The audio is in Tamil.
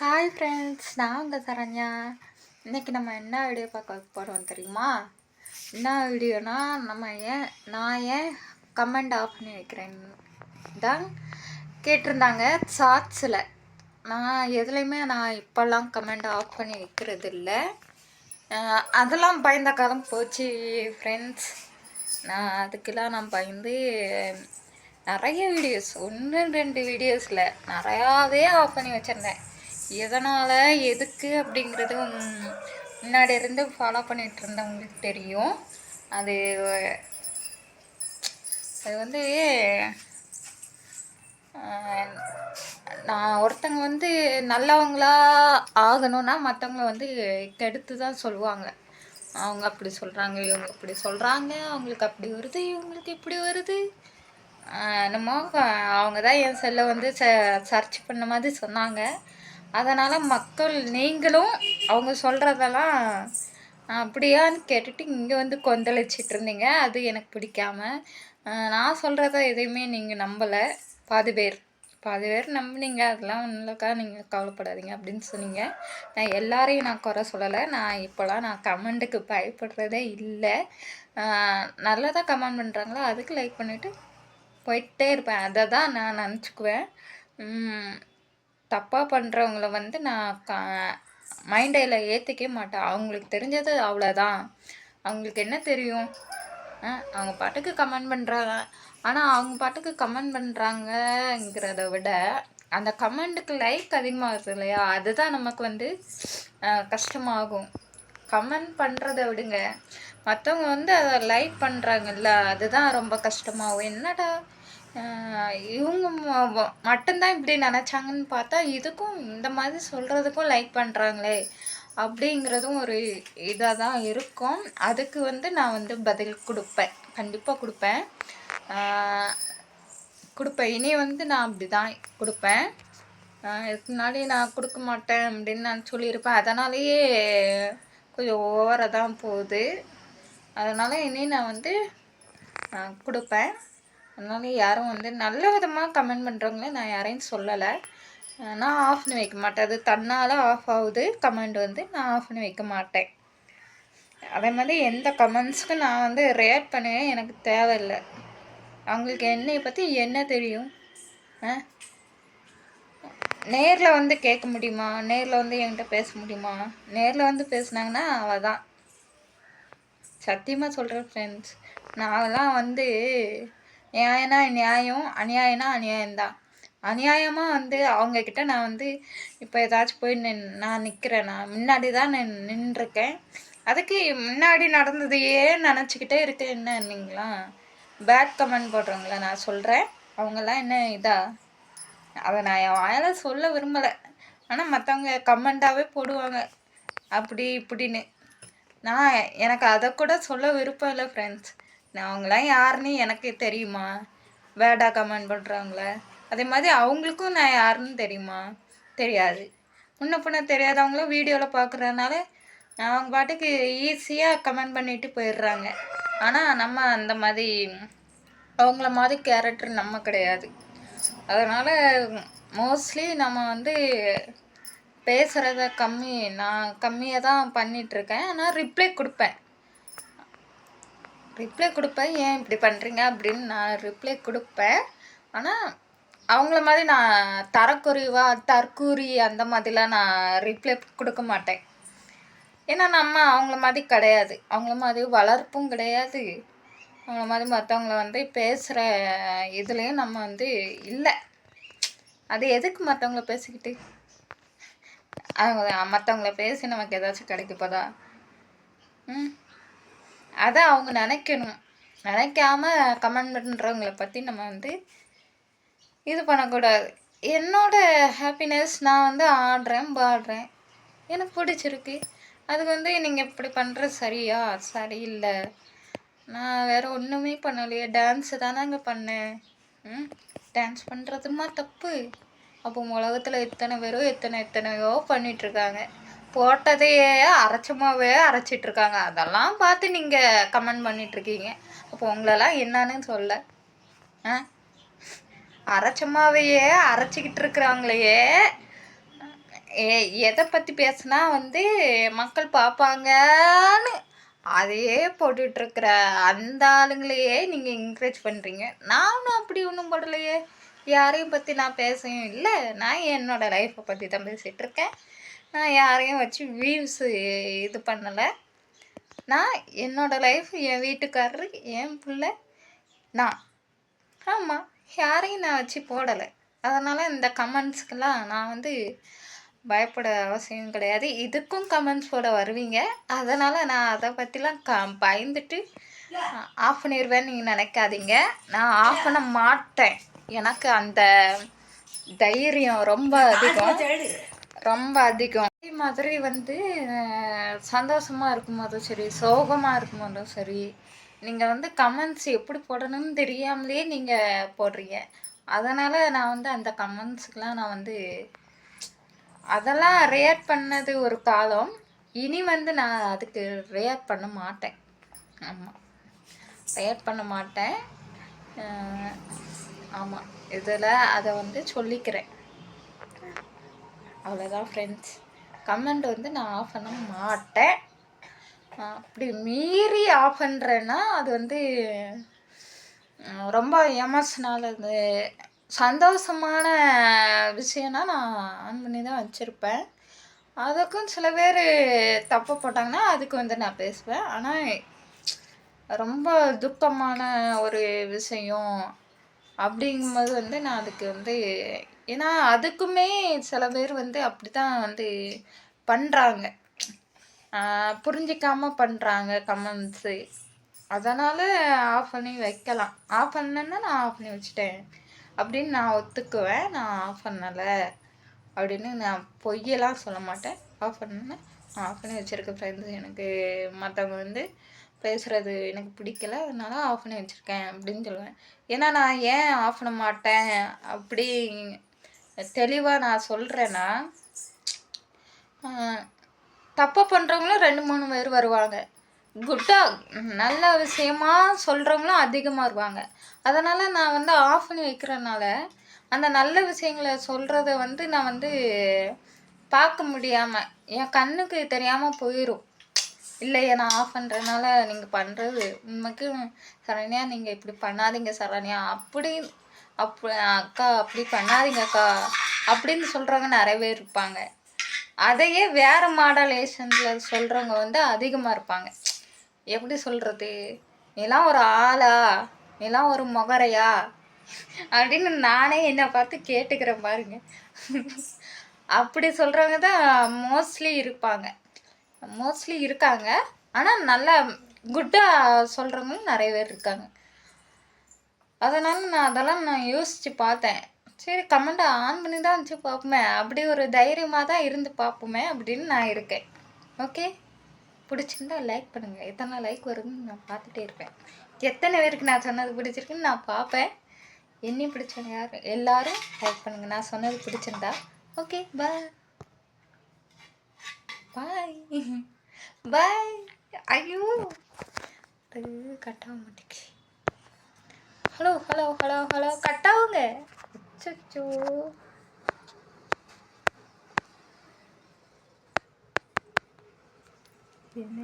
ஹாய் ஃப்ரெண்ட்ஸ் நான் உங்கள் சரண்யா. இன்னைக்கு நம்ம என்ன வீடியோ பார்க்க போகிறோம் தெரியுமா? என்ன வீடியோனா நம்ம ஏன் நான் ஏன் கமெண்ட் ஆஃப் பண்ணி வைக்கிறேன் தான் கேட்டிருந்தாங்க ஷார்ட்ஸில் நான் எதுலேயுமே நான் இப்போல்லாம் கமெண்ட் ஆஃப் பண்ணி வைக்கிறது இல்லை அதெல்லாம் பயந்த காலம் போச்சு ஃப்ரெண்ட்ஸ் நான் அதுக்கெல்லாம் நான் பயந்து நிறைய வீடியோஸ் ஒன்று ரெண்டு வீடியோஸில் நிறையாவே ஆஃப் பண்ணி வச்சுருந்தேன். எதனால் எதுக்கு அப்படிங்கிறது முன்னாடி இருந்து ஃபாலோ பண்ணிகிட்டு இருந்தவங்களுக்கு தெரியும். அது அது வந்து நான் ஒருத்தங்க வந்து நல்லவங்களா ஆகணும்னா மற்றவங்கள வந்து கெடுத்து தான் சொல்லுவாங்க. அவங்க அப்படி சொல்கிறாங்க இவங்க இப்படி சொல்கிறாங்க அவங்களுக்கு அப்படி வருது இவங்களுக்கு இப்படி வருது. என்னமோ அவங்க தான் என் செல்லை வந்து ச சர்ச் பண்ண மாதிரி சொன்னாங்க. அதனால் மக்கள் நீங்களும் அவங்க சொல்கிறதெல்லாம் அப்படியான்னு கேட்டுட்டு இங்கே வந்து கொந்தளிச்சிட்டு இருந்தீங்க. அது எனக்கு பிடிக்காம. நான் சொல்கிறத எதையுமே நீங்கள் நம்பலை. பாதி பேர். பாதி பேர் நம்புனீங்க. அதெல்லாம் ஒன்றும் நீங்கள் கவலைப்படாதீங்க அப்படின்னு சொன்னீங்க. நான் எல்லாரையும் நான் குறை சொல்லலை. நான் இப்போலாம் நான் கமெண்ட்டுக்கு பயப்படுறதே இல்லை. நல்லதாக கமெண்ட் பண்ணுறாங்களோ அதுக்கு லைக் பண்ணிவிட்டு போயிட்டே இருப்பேன். அதை தான் நான் நினச்சிக்குவேன். தப்பாக பண்ணுறவங்கள வந்து நான் க மைண்டையில் ஏற்றிக்க மாட்டேன். அவங்களுக்கு தெரிஞ்சது அவ்வளோதான் அவங்களுக்கு என்ன தெரியும்? ஆ, அவங்க பாட்டுக்கு கமெண்ட் பண்ணுறாங்க ஆனால் அவங்க பாட்டுக்கு கமெண்ட் பண்ணுறாங்கங்கிறத விட அந்த கமெண்ட்டுக்கு லைக் அதிகமாகுது இல்லையா? அதுதான் நமக்கு வந்து கஷ்டமாகும். கமெண்ட் பண்ணுறத விடுங்க. மற்றவங்க வந்து அதை லைக் பண்ணுறாங்கல்ல அதுதான் ரொம்ப கஷ்டமாகும். என்னடா இவங்க ம- மட்டும்தான் இப்படி நினச்சாங்கன்னு பார்த்தா இதுக்கும் இந்த மாதிரி சொல்கிறதுக்கும் லைக் பண்ணுறாங்களே அப்படிங்கிறதும் ஒரு இதாக தான் இருக்கும். அதுக்கு வந்து நான் வந்து பதில் கொடுப்பேன். கண்டிப்பாக கொடுப்பேன். கொடுப்பேன். இனி வந்து நான் அப்படி தான் கொடுப்பேன் இதுக்கு முன்னாடி நான் கொடுக்க மாட்டேன் அப்படின்னு நான் சொல்லியிருப்பேன். அதனாலேயே கொஞ்சம் ஓவராக தான் போகுது. அதனால் இனி நான் வந்து கொடுப்பேன். அதனால யாரும் வந்து நல்ல விதமாக கமெண்ட் பண்ணுறவங்கள நான் யாரையும் சொல்லலை. நான் ஆஃப் பண்ணி வைக்க மாட்டேன். அது தன்னால் ஆஃப் ஆகுது. கமெண்ட் வந்து நான் ஆஃப் பண்ணி வைக்க மாட்டேன். அதே மாதிரி எந்த கமெண்ட்ஸ்க்கும் நான் வந்து ரியாக்ட் பண்ணவே எனக்கு தேவையில்லை. அவங்களுக்கு என்னை பற்றி என்ன தெரியும்? ஆ நேரில் வந்து கேட்க முடியுமா? நேரில் வந்து என்கிட்ட பேச முடியுமா? நேரில் வந்து பேசுனாங்கன்னா அவள் தான் சத்தியமாக சொல்கிறேன் ஃப்ரெண்ட்ஸ் நான்லாம் வந்து நியாயம்னா நியாயம்? அநியாயம்னா அநியாயம்தான் அநியாயமாக வந்து அவங்கக்கிட்ட நான் வந்து இப்போ ஏதாச்சும் போய் நின் நான் நிற்கிறேன் நான் முன்னாடி தான் நான் நின்றுருக்கேன். அதுக்கு முன்னாடி நடந்ததையே நினச்சிக்கிட்டே இருக்கேன். என்ன இல்லைங்களா பேட் கமெண்ட் போடுறவங்கள நான் சொல்கிறேன் அவங்கெல்லாம் என்ன இதா? அதை நான் என் வாயால் சொல்ல விரும்பலை. ஆனால் மற்றவங்க கமெண்ட்டாகவே போடுவாங்க. அப்படி இப்படின்னு. நான் எனக்கு அதை கூட சொல்ல விருப்பம் இல்லை ஃப்ரெண்ட்ஸ் நான் அவங்களாம் யாருன்னு எனக்கு தெரியுமா? வேடா கமெண்ட் பண்ணுறவங்கள அதே மாதிரி அவங்களுக்கும் நான் யாருன்னு தெரியுமா? தெரியாது. முன்ன பின்ன தெரியாதவங்களும் வீடியோவில் பார்க்குறதுனால அவங்க பாட்டுக்கு ஈஸியாக கமெண்ட் பண்ணிட்டு போயிடுறாங்க. ஆனால் நம்ம அந்த மாதிரி அவங்கள மாதிரி கேரக்டர் நம்ம கிடையாது. அதனால் மோஸ்ட்லி நம்ம வந்து பேசுகிறத கம்மி நான் கம்மியாக தான் பண்ணிகிட்ருக்கேன் ஆனால் ரிப்ளை கொடுப்பேன். ரிப்ளை கொடுப்பேன். ஏன் இப்படி பண்ணுறீங்க அப்படின்னு நான் ரிப்ளை கொடுப்பேன். ஆனால் அவங்கள மாதிரி நான் தரக்குறைவாக தற்கூறி அந்த மாதிரிலாம் நான் ரிப்ளை கொடுக்க மாட்டேன். ஏன்னா நம்ம அவங்கள மாதிரி கிடையாது. அவங்கள மாதிரி வளர்ப்பும் கிடையாது. அவங்கள மாதிரி மற்றவங்கள வந்து பேசுகிற இதுலேயும் நம்ம வந்து இல்லை. அது எதுக்கு மற்றவங்கள பேசிக்கிட்டு? அவங்க மற்றவங்கள பேசி நமக்கு ஏதாச்சும் கிடைக்க போதா? ம். அதை அவங்க நினைக்கணும். நினைக்காம கமெண்ட் பண்ணுறவங்களை பற்றி நம்ம வந்து இது பண்ணக்கூடாது. என்னோட ஹாப்பினஸ் நான் வந்து ஆடுறேன் பாடுறேன். எனக்கு பிடிச்சிருக்கு. அதுக்கு வந்து நீங்கள் இப்படி பண்ணுறது சரியா? சரியில்லை. நான் வேறு ஒன்றுமே பண்ணலையே. டான்ஸு தானேங்க பண்ணேன். ம்? டான்ஸ் பண்ணுறதுமா தப்பு. அப்போ உலகத்தில் எத்தனை பேரோ எத்தனை எத்தனையோ பண்ணிகிட்ருக்காங்க போட்டதையே அரைச்சமாவே அரைச்சிட்ருக்காங்க. அதெல்லாம் பார்த்து நீங்கள் கமெண்ட் பண்ணிகிட்ருக்கீங்க அப்போ உங்களெல்லாம் என்னன்னு சொல்ல. ஆ? அரைச்சமாவையே அரைச்சிக்கிட்டு இருக்கிறாங்களையே ஏ எதை பற்றி பேசுனா வந்து மக்கள் பார்ப்பாங்கன்னு அதையே போட்டுட்ருக்கிற அந்த ஆளுங்களையே நீங்கள் என்கரேஜ் பண்ணுறீங்க நானும் அப்படி ஒன்றும் போடலையே. யாரையும் பற்றி நான் பேசவும் இல்லை. நான் என்னோட லைஃப்பை பற்றி தான் பேசிகிட்டு இருக்கேன். நான் யாரையும் வச்சு வியூஸ் இது பண்ணலை. நான் என்னோட லைஃப் என் வீட்டுக்காரரு என் பிள்ளை நான். ஆமாம் யாரையும் நான் வச்சு போடலை. அதனால் இந்த கமெண்ட்ஸ்க்கெல்லாம் நான் வந்து பயப்பட அவசியம் கிடையாது. இதுக்கும் கமெண்ட்ஸ் போட வருவீங்க. அதனால் நான் அதை பற்றிலாம் க பயந்துட்டு ஆஃப் பண்ணிடுவேன்னு நீங்கள் நினைக்காதீங்க. நான் ஆஃப் பண்ண மாட்டேன். எனக்கு அந்த தைரியம் ரொம்ப அதிகம். ரொம்ப அதிகம். அதே மாதிரி வந்து அஹ், சந்தோஷமா இருக்கும்போதும் சரி சோகமாக இருக்கும்போதும் சரி நீங்கள் வந்து கமெண்ட்ஸ் எப்படி போடணும்னு தெரியாமலே நீங்கள் போடுறீங்க. அதனால் நான் வந்து அந்த கமெண்ட்ஸுக்கெலாம் நான் வந்து அதெல்லாம் ரியாக்ட் பண்ணது ஒரு காலம். இனி வந்து நான் அதுக்கு ரியாக்ட் பண்ண மாட்டேன். ஆமாம் ரியாக்ட் பண்ண மாட்டேன். ஆமாம் இதில் அதை வந்து சொல்லிக்கிறேன். அவ்வளோதான் ஃப்ரெண்ட்ஸ் கமெண்ட் வந்து நான் ஆஃப் பண்ண மாட்டேன். அப்படி மீறி ஆஃப் பண்ணுறேன்னா அது வந்து ரொம்ப எமோஷ்னல் இது சந்தோஷமான விஷயம்னா நான் ஆன் பண்ணி தான் வச்சுருப்பேன். அதுக்கும் சில பேர் தப்பு போட்டாங்கன்னா அதுக்கு வந்து நான் பேசுவேன். ஆனால் ரொம்ப துக்கமான ஒரு விஷயம். அப்படிங்கும்போது வந்து நான் அதுக்கு வந்து ஏன்னா அதுக்குமே சில பேர் வந்து அப்படி தான் வந்து பண்ணுறாங்க புரிஞ்சிக்காம பண்ணுறாங்க கமெண்ட்ஸு அதனால் ஆஃப் பண்ணி வைக்கலாம். ஆஃப் பண்ணேன்னா நான் ஆஃப் பண்ணி வச்சுட்டேன். அப்படின்னு நான் ஒத்துக்குவேன். நான் ஆஃப் பண்ணலை அப்படின்னு நான் பொய்யெல்லாம் சொல்ல மாட்டேன். ஆஃப் பண்ணேன்னா நான் ஆஃப் பண்ணி வச்சுருக்க ஃப்ரெண்ட்ஸ் எனக்கு மற்றவங்க வந்து பேசுகிறது எனக்கு பிடிக்கல. அதனால ஆஃப் பண்ணி வச்சுருக்கேன் அப்படின்னு சொல்லுவேன். ஏன்னா நான் ஏன் ஆஃப் பண்ண மாட்டேன்? அப்படி தெளிவாக நான் சொல்கிறேன்னா தப்பு பண்ணுறவங்களும் ரெண்டு மூணு பேர் வருவாங்க. குட்டாக நல்ல விஷயமா சொல்கிறவங்களும் அதிகமாக வருவாங்க. அதனால் நான் வந்து ஆஃப் பண்ணி வைக்கிறனால அந்த நல்ல விஷயங்களை சொல்கிறத வந்து நான் வந்து பார்க்க முடியாமல் என் கண்ணுக்கு தெரியாமல் போயிடும் இல்லையே நான் ஆஃப் பண்ணுறதுனால நீங்கள் பண்ணுறது உண்மைக்கு சரண்யா நீங்கள் இப்படி பண்ணாதீங்க சரண்யா. அப்படி அப் அக்கா அப்படி பண்ணாதீங்க அக்கா. அப்படின்னு சொல்கிறவங்க நிறைய பேர் இருப்பாங்க. அதையே வேறு மாடலேஷனில் சொல்கிறவங்க வந்து அதிகமாக இருப்பாங்க. எப்படி சொல்கிறது நீலாம் ஒரு ஆளா? நீலாம் ஒரு முகரையா? அப்படின்னு நானே என்னை பார்த்து கேட்டுக்கிறேன் பாருங்க. அப்படி சொல்கிறவங்க தான் மோஸ்ட்லி இருப்பாங்க. மோஸ்ட்லி இருக்காங்க. ஆனால் நல்லா குட்டாக சொல்கிறவங்களும் நிறைய பேர் இருக்காங்க. அதனால் நான் அதெல்லாம் நான் யோசித்து பார்த்தேன். சரி கமெண்ட்டை ஆன் பண்ணி தான் வச்சு பார்ப்போமே. அப்படி ஒரு தைரியமாக தான் இருந்து பார்ப்போமே அப்படின்னு நான் இருக்கேன். ஓகே பிடிச்சிருந்தா லைக் பண்ணுங்கள் எத்தனை லைக் வருதுன்னு நான் பார்த்துட்டே இருப்பேன். எத்தனை பேருக்கு நான் சொன்னது பிடிச்சிருக்குன்னு நான் பார்ப்பேன். என்னையும் பிடிச்சவங்க யார்? எல்லாரும் லைக் பண்ணுங்கள் நான் சொன்னது பிடிச்சிருந்தா. ஓகே பாய் பாய் பாய் ஐயோ அது கட்டாக மாட்டேங்குது. ஹலோ ஹலோ ஹலோ ஹலோ கட்டாவுங்க அச்சோ என்ன